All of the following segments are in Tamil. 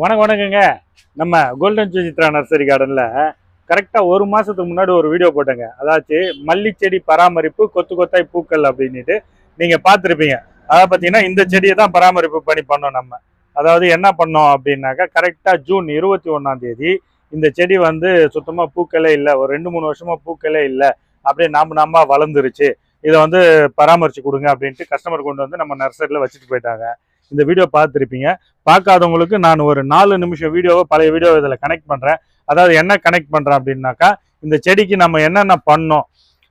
வணக்கம் வணக்கங்க. நம்ம கோல்டன் சுஜித்ரா நர்சரி கார்டனில் கரெக்டாக ஒரு மாதத்துக்கு முன்னாடி ஒரு வீடியோ போட்டேங்க. அதாச்சு மல்லிச்செடி பராமரிப்பு கொத்து கொத்தாய் பூக்கள் அப்படின்ட்டு நீங்கள் பார்த்துருப்பீங்க. அதாவது பார்த்தீங்கன்னா இந்த செடியை தான் பராமரிப்பு பண்ணி பண்ணோம் நம்ம. அதாவது என்ன பண்ணோம் அப்படின்னாக்கா கரெக்டாக ஜூன் இருபத்தி ஒன்றாம் தேதி இந்த செடி வந்து சுத்தமாக பூக்களே இல்லை ஒரு ரெண்டு மூணு வருஷமாக பூக்களே இல்லை அப்படியே நாம் நாம வளர்ந்துருச்சு. இதை வந்து பராமரித்து கொடுங்க அப்படின்ட்டு கஸ்டமர் கொண்டு வந்து நம்ம நர்சரியில் வச்சுட்டு போயிட்டாங்க. இந்த வீடியோ பார்த்துருப்பீங்க. பார்க்காதவங்களுக்கு நான் ஒரு நாலு நிமிஷம் வீடியோவை பழைய வீடியோ இதில் கனெக்ட் பண்ணுறேன் அதாவது என்ன கனெக்ட் பண்ணுறேன் அப்படின்னாக்கா இந்த செடிக்கு நம்ம என்னென்ன பண்ணோம்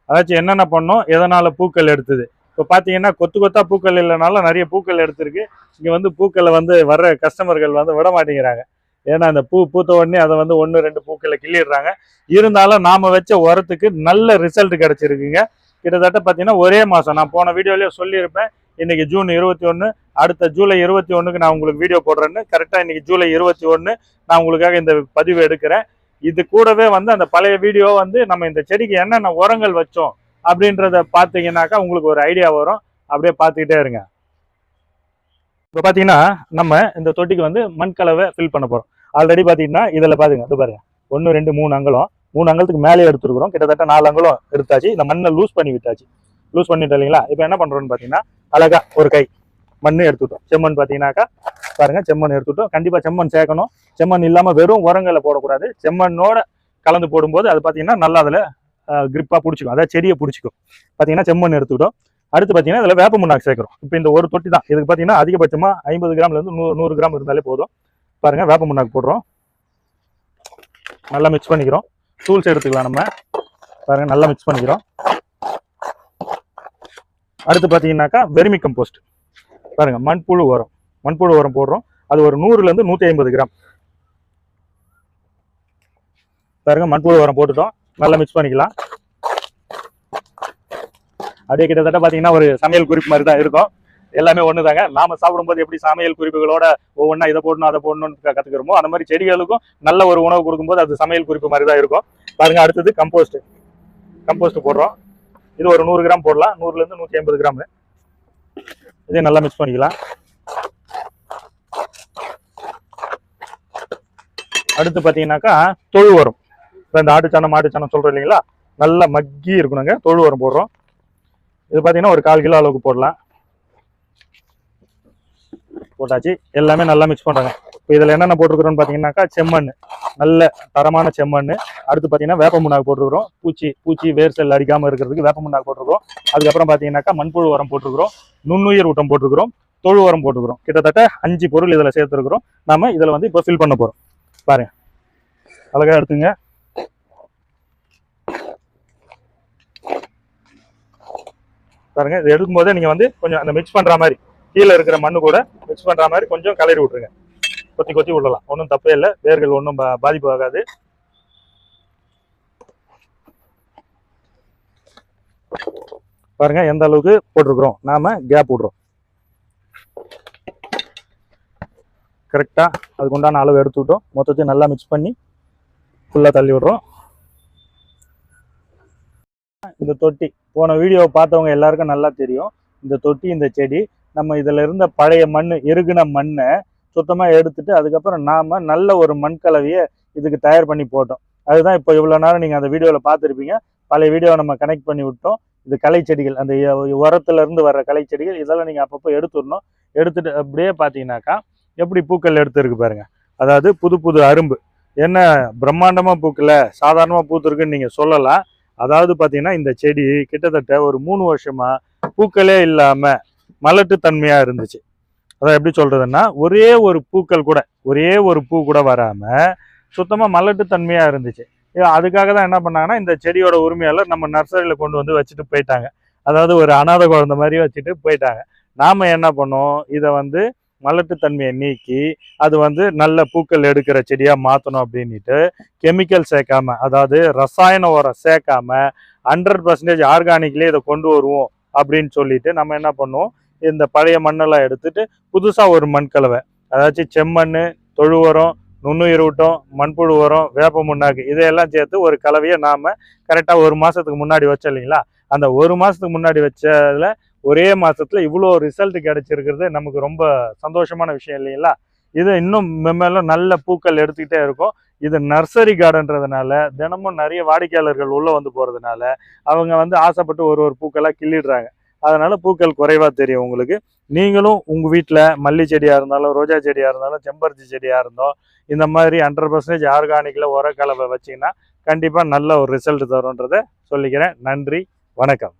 அதாச்சும் என்னென்ன பண்ணோம் எதனால் பூக்கள் எடுத்தது. இப்போ பார்த்தீங்கன்னா கொத்து கொத்தா பூக்கள் இல்லைனாலும் நிறைய பூக்கள் எடுத்திருக்கு. இங்கே வந்து பூக்களை வந்து வர்ற கஸ்டமர்கள் வந்து விட மாட்டேங்கிறாங்க. ஏன்னா அந்த பூ பூத்த உடனே அதை வந்து ஒன்று ரெண்டு பூக்களை கிள்ளிடுறாங்க. இருந்தாலும் நாம் வச்ச உரத்துக்கு நல்ல ரிசல்ட் கிடச்சிருக்குங்க. கிட்டத்தட்ட பார்த்தீங்கன்னா ஒரே மாதம் நான் போன வீடியோலேயே சொல்லியிருப்பேன். இன்னைக்கு ஜூன் இருபத்தி ஒன்று அடுத்த ஜூலை இருபத்தி ஒன்றுக்கு நான் உங்களுக்கு வீடியோ போடுறேன்னு. கரெக்டாக இன்னைக்கு ஜூலை இருபத்தி ஒன்று நான் உங்களுக்காக இந்த பதிவு எடுக்கிறேன். இது கூடவே வந்து அந்த பழைய வீடியோ வந்து நம்ம இந்த செடிக்கு என்னென்ன உரங்கள் வச்சோம் அப்படின்றத பார்த்தீங்கன்னாக்கா உங்களுக்கு ஒரு ஐடியா வரும். அப்படியே பார்த்துக்கிட்டே இருங்க. இப்போ பார்த்தீங்கன்னா நம்ம இந்த தொட்டிக்கு வந்து மண் கலவை ஃபில் பண்ண போகிறோம் ஆல்ரெடி பார்த்தீங்கன்னா இதில் பாருங்க இது பாருங்க. ஒன்று ரெண்டு மூணு அங்கலம். மூணு அங்கலத்துக்கு மேலே எடுத்துருக்குறோம். கிட்டத்தட்ட நாலு அங்கலம் எடுத்தாச்சு. இந்த மண்ணை லூஸ் பண்ணி விட்டாச்சு. லூஸ் பண்ணிட்டு இல்லைங்களா? இப்போ என்ன பண்ணுறோம்னு பார்த்தீங்கன்னா அழகா ஒரு கை. மண்ணு எடுத்துட்டோம். செம்மண் பார்த்தீங்கன்னாக்கா பாருங்க செம்மண் எடுத்துட்டோம். கண்டிப்பாக செம்மண் சேர்க்கணும். செம்மண் இல்லாமல் வெறும் உரங்களை போடக்கூடாது. செம்மண்ணோட கலந்து போடும்போது அது பார்த்தீங்கன்னா நல்லா அதில் கிரிப்பாக பிடிச்சிக்கும். அதாவது செடியை பிடிச்சிக்கும். பார்த்தீங்கன்னா செம்மண் எடுத்துக்கிட்டோம் அடுத்து பார்த்தீங்கன்னா இதில் வேப்ப முன்னாக்கு சேர்க்குறோம். இப்போ இந்த ஒரு தொட்டி தான். இதுக்கு பார்த்தீங்கன்னா அதிகபட்சமாக ஐம்பது கிராம்லேருந்து நூறு நூறு கிராம் இருந்தாலே போதும். பாருங்கள் வேப்ப முன்னாக்கு போடுறோம். நல்லா மிக்ஸ் பண்ணிக்கிறோம். டூல்ஸ் எடுத்துக்கலாம் நம்ம. பாருங்கள் நல்லா மிக்ஸ் பண்ணிக்கிறோம். அடுத்து பார்த்தீங்கன்னாக்கா வெர்மி கம்போஸ்ட் பாருங்க மண்புழு உரம். மண்புழு உரம் போடுறோம். அது ஒரு நூறுலேருந்து நூற்றி ஐம்பது கிராம். பாருங்க மண்புழு உரம் போட்டுட்டோம். நல்லா மிக்ஸ் பண்ணிக்கலாம். அப்படியே கிட்டத்தட்ட பார்த்தீங்கன்னா ஒரு சமையல் குறிப்பு மாதிரி தான் இருக்கும். எல்லாமே ஒன்று தாங்க நாம சாப்பிடும்போது எப்படி சமையல் குறிப்புகளோட ஒவ்வொன்றா இதை போடணும் அதை போடணும்னு கற்றுக்கிறோமோ கத்துக்கிறோமோ அந்த மாதிரி செடிகளுக்கும் நல்ல ஒரு உணவு கொடுக்கும்போது அது சமையல் குறிப்பு மாதிரி தான் இருக்கும். பாருங்க அடுத்தது கம்போஸ்ட் கம்போஸ்ட் போடுறோம். இது ஒரு நூறு கிராம் போடலாம். நூறுலேருந்து நூற்றி ஐம்பது கிராமு. இதே நல்லா மிக்ஸ் பண்ணிக்கலாம். அடுத்து பார்த்தீங்கன்னாக்கா தொழு உரம் இப்போ இந்த ஆட்டுச்சாணம் மாட்டுச்சாணம் சொல்கிறோம் இல்லைங்களா? நல்லா மக்கி இருக்கணுங்க. தொழு உரம் போடுறோம். இது பார்த்தீங்கன்னா ஒரு கால் கிலோ அளவுக்கு போடலாம். போட்டாச்சு. எல்லாமே நல்லா மிக்ஸ் பண்ணுறாங்க இப்போ இதில் என்னென்ன போட்டிருக்கிறோம்னு பார்த்தீங்கன்னாக்கா செம்மண் நல்ல தரமான செம்மண் அடுத்து பார்த்தீங்கன்னா வேப்ப முன்னாக்கு போட்டிருக்கிறோம். பூச்சி பூச்சி வேர் செல் அடிக்காமல் இருக்கிறதுக்கு வேப்ப முன்னாக்கு போட்டிருக்கிறோம். அதுக்கப்புறம் பார்த்தீங்கன்னாக்கா மண்புழு உரம் போட்டிருக்கிறோம். நுண்ணுயிர் ஊட்டம் போட்டிருக்கிறோம். தொழு உரம் போட்டிருக்கிறோம். கிட்டத்தட்ட அஞ்சு பொருள் இதில் சேர்த்துருக்கிறோம். நம்ம இதில் வந்து இப்போ ஃபில் பண்ண போகிறோம் பாருங்க. அழகாக எடுத்துங்க. பாருங்க இது எடுக்கும் போதே நீங்கள் வந்து கொஞ்சம் அந்த மிக்ஸ் பண்ணுற மாதிரி கீழே இருக்கிற மண்ணு கூட மிக்ஸ் பண்ணுற மாதிரி கொஞ்சம் கலரி விட்ருங்க கொத்தி கொத்தி விடலாம். ஒன்றும் தப்பே இல்லை. வேர்கள் ஒன்றும் பாதிப்பு ஆகாது பாருங்க எந்த அளவுக்கு போட்டிருக்கிறோம். நாம கேப் விடுறோம். கரெக்டா அதுக்கு உண்டான அளவு எடுத்துக்கிட்டோம் மொத்தத்தையும் நல்லா மிக்ஸ் பண்ணி ஃபுல்லாக தள்ளி விடுறோம். இந்த தொட்டி போன வீடியோவை பார்த்தவங்க எல்லாருக்கும் நல்லா தெரியும். இந்த தொட்டி இந்த செடி நம்ம இதில் இருந்த பழைய மண் எருகின மண்ணை சுத்தமாக எடுத்துட்டு அதுக்கப்புறம் நாம் நல்ல ஒரு மண் கலவையை இதுக்கு தயார் பண்ணி போட்டோம். அதுதான் இப்போ இவ்வளோ நேரம் நீங்கள் அந்த வீடியோவில் பார்த்துருப்பீங்க. பழைய வீடியோவை நம்ம கனெக்ட் பண்ணி விட்டோம். இது களை செடிகள் அந்த உரத்துலேருந்து வர்ற களை செடிகள் இதெல்லாம் நீங்கள் அப்பப்போ எடுத்துடணும். எடுத்துட்டு அப்படியே பார்த்தீங்கன்னாக்கா எப்படி பூக்கள் எடுத்துருக்கு பாருங்கள் அதாவது புது புது அரும்பு. என்ன பிரம்மாண்டமாக பூக்கல சாதாரணமாக பூத்துருக்குன்னு நீங்கள் சொல்லலாம். அதாவது பார்த்தீங்கன்னா இந்த செடி கிட்டத்தட்ட ஒரு மூணு வருஷமாக பூக்களே இல்லாமல் மலட்டுத்தன்மையாக இருந்துச்சு. அதான் எப்படி சொல்றதுன்னா ஒரே ஒரு பூக்கள் கூட ஒரே ஒரு பூ கூட வராமல் சுத்தமாக மலட்டுத்தன்மையாக இருந்துச்சு. அதுக்காக தான் என்ன பண்ணாங்கன்னா இந்த செடியோட உரிமையாளர் நம்ம நர்சரியில் கொண்டு வந்து வச்சுட்டு போயிட்டாங்க. அதாவது ஒரு அனாதை குழந்தை மாதிரி வச்சுட்டு போயிட்டாங்க. நாம் என்ன பண்ணோம் இதை வந்து மலட்டுத்தன்மையை நீக்கி அது வந்து நல்ல பூக்கள் எடுக்கிற செடியாக மாற்றணும் அப்படின்ட்டு கெமிக்கல் சேர்க்காம அதாவது ரசாயன உரம் சேர்க்காம ஹண்ட்ரட் பர்சன்டேஜ் ஆர்கானிக்லேயே இதை கொண்டு வருவோம் அப்படின்னு சொல்லிட்டு நம்ம என்ன பண்ணுவோம் இந்த பழைய மண்ணெல்லாம் எடுத்துட்டு புதுசாக ஒரு மண் கலவை. அதாச்சும் செம்மண் தொழு உரம் நுண்ணுயிர் ஊட்டம் மண்புழு உரம் வேப்ப முன்னாக்கு இதையெல்லாம் சேர்த்து ஒரு கலவையை நாம் கரெக்டாக ஒரு மாதத்துக்கு முன்னாடி வச்சோம் இல்லைங்களா? அந்த ஒரு மாதத்துக்கு முன்னாடி வச்சதில் ஒரே மாதத்தில் இவ்வளோ ரிசல்ட் கிடச்சிருக்கிறது நமக்கு ரொம்ப சந்தோஷமான விஷயம் இல்லைங்களா? இது இன்னும் மென்மேலும் நல்ல பூக்கள் எடுத்துக்கிட்டே இருக்கும். இது நர்சரி கார்டன்றதுனால தினமும் நிறைய வாடிக்கையாளர்கள் உள்ளே வந்து போகிறதுனால அவங்க வந்து ஆசைப்பட்டு ஒரு ஒரு பூக்களாக கிள்ளிடுறாங்க. அதனால பூக்கள் குறைவா தெரியும் உங்களுக்கு. நீங்களும் உங்க வீட்டில் மல்லி செடியா இருந்தாலும் ரோஜா செடியா இருந்தாலும் செம்பருத்தி செடியா இருந்தோம் இந்த மாதிரி ஹண்ட்ரட் பர்சன்டேஜ் ஆர்கானிக்கில் உர கலவை வச்சீங்கன்னா கண்டிப்பாக நல்ல ஒரு ரிசல்ட் தரும்ன்றதை சொல்லிக்கிறேன். நன்றி வணக்கம்.